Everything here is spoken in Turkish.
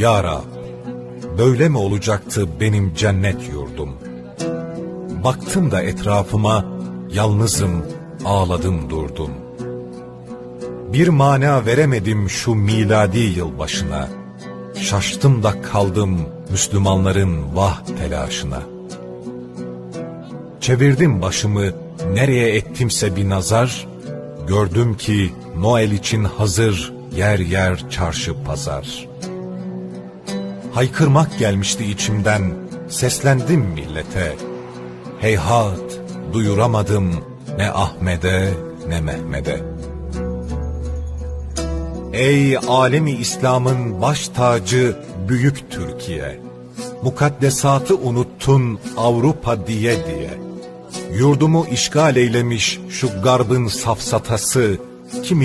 Ya Rab, böyle mi olacaktı benim cennet yurdum? Baktım da etrafıma, yalnızım, ağladım durdum. Bir mana veremedim şu miladi yılbaşına. Şaştım da kaldım Müslümanların vah telaşına. Çevirdim başımı nereye ettimse bir nazar, gördüm ki Noel için hazır yer yer çarşı pazar. Haykırmak gelmişti içimden, seslendim millete. Heyhat, duyuramadım ne Ahmet'e ne Mehmet'e. Ey alemi İslam'ın baş tacı büyük Türkiye. Mukaddesatı unuttun Avrupa diye diye. Yurdumu işgal eylemiş şu garbın safsatası, kimi